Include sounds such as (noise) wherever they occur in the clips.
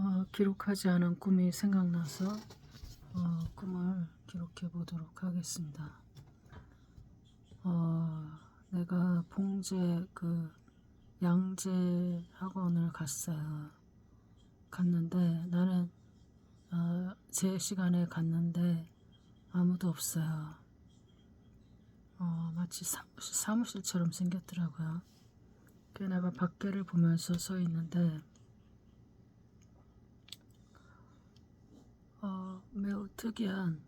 어, 기록하지 않은 꿈이 생각나서 어, 꿈을 기록해 보도록 하겠습니다. 어, 내가 봉제 그 양재 학원을 갔어요. 갔는데 나는 어, 제 시간에 갔는데 아무도 없어요. 어, 마치 사, 사무실처럼 생겼더라고요. 그 내가 밖에를 보면서 서 있는데 어, 매우 특이한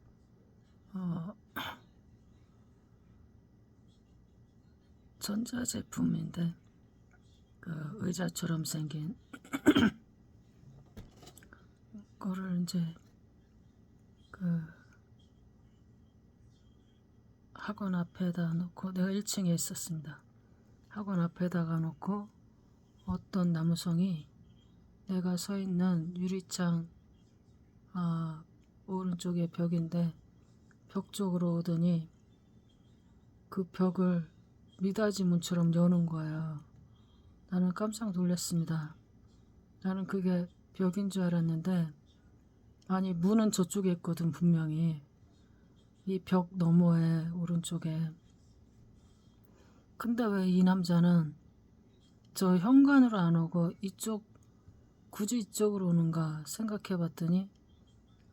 어, (clears throat) 전자제품인데 그 의자처럼 생긴 (clears throat) 거를 이제 그 학원 앞에다 놓고 내가 1층에 있었습니다. 학원 앞에다가 놓고 어떤 나무성이 내가 서 있는 유리창 아, 오른쪽에 벽인데 벽 쪽으로 오더니 그 벽을 미닫이 문처럼 여는 거예요. 나는 깜짝 놀랐습니다. 나는 그게 벽인 줄 알았는데 아니 문은 저쪽에 있거든 분명히 이 벽 너머에 오른쪽에 근데 왜 이 남자는 저 현관으로 안 오고 이쪽 굳이 이쪽으로 오는가 생각해 봤더니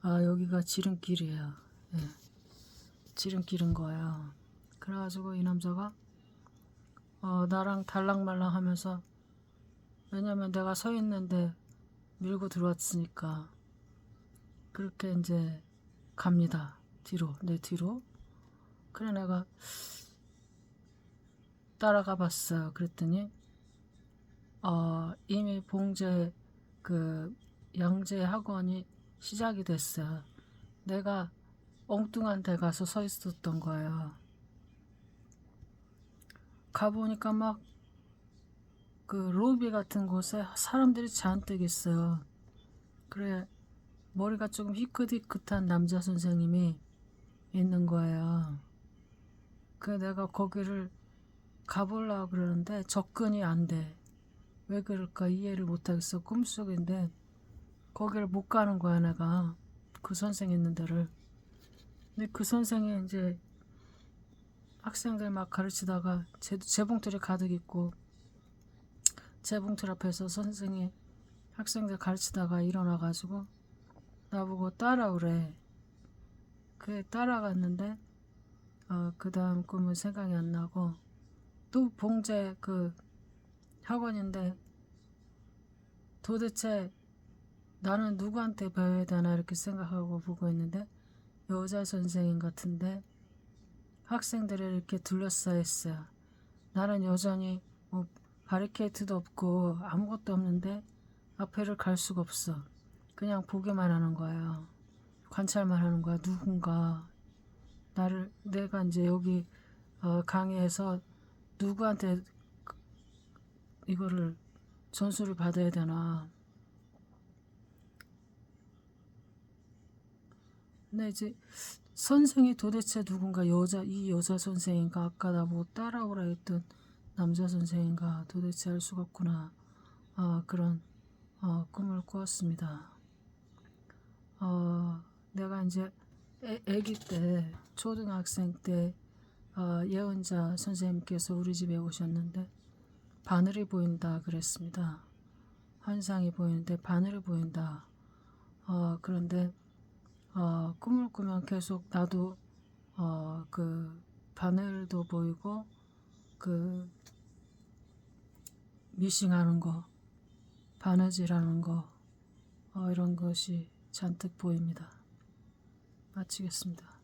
아 여기가 지름길이에요. 예. 지름길인 거예요. 그래가지고 이 남자가 어, 나랑 달랑말랑 하면서 왜냐면 내가 서 있는데 밀고 들어왔으니까 그렇게 이제 갑니다. 뒤로 내 뒤로. 그래 내가 따라가 봤어요. 그랬더니 어, 이미 봉제 그 양재 학원이 시작이 됐어요 내가 엉뚱한 데 가서 서 있었던 거예요 가보니까 막 그 로비 같은 곳에 사람들이 잔뜩 있어요. 그래 머리가 조금 희끗희끗한 남자 선생님이 있는 거예요. 그래 내가 거기를 가보려고 그러는데 접근이 안 돼. 왜 그럴까 이해를 못하겠어. 꿈속인데 거기를 못 가는 거야 내가 그 선생 있는 데를. 근데 그 선생이 이제 학생들 막 가르치다가 제, 재봉틀이 가득 있고 재봉틀 앞에서 선생이 학생들 가르치다가 일어나가지고 나보고 따라오래. 그래 따라갔는데 어, 그 다음 꿈은 생각이 안 나고 또 봉제 그 학원인데 도대체 나는 누구한테 배워야 되나 이렇게 생각하고 보고 있는데 여자 선생님 같은데 학생들을 이렇게 둘러싸여 있어요. 나는 여전히 뭐 바리케이트도 없고 아무것도 없는데 앞에를 갈 수가 없어. 그냥 보기만 하는 거예요. 관찰만 하는 거야. 누군가 나를 내가 이제 여기 어, 강의에서 누구한테 그- 이거를 전수를 받아야 되나. 근데 이제 선생이 도대체 누군가 여자 이 여자 선생인가 아까 나보고 따라오라 했던 남자 선생인가 도대체 알 수가 없구나 어, 그런 어, 꿈을 꾸었습니다. 어, 내가 이제 애, 애기 때 초등학생 때 어, 예언자 선생님께서 우리 집에 오셨는데 바늘이 보인다 그랬습니다. 환상이 보이는데 바늘이 보인다. 어, 그런데 어, 꿈을 꾸면 계속 나도 어, 그 바늘도 보이고 그 미싱하는 거, 바느질하는 거 어, 이런 것이 잔뜩 보입니다. 마치겠습니다.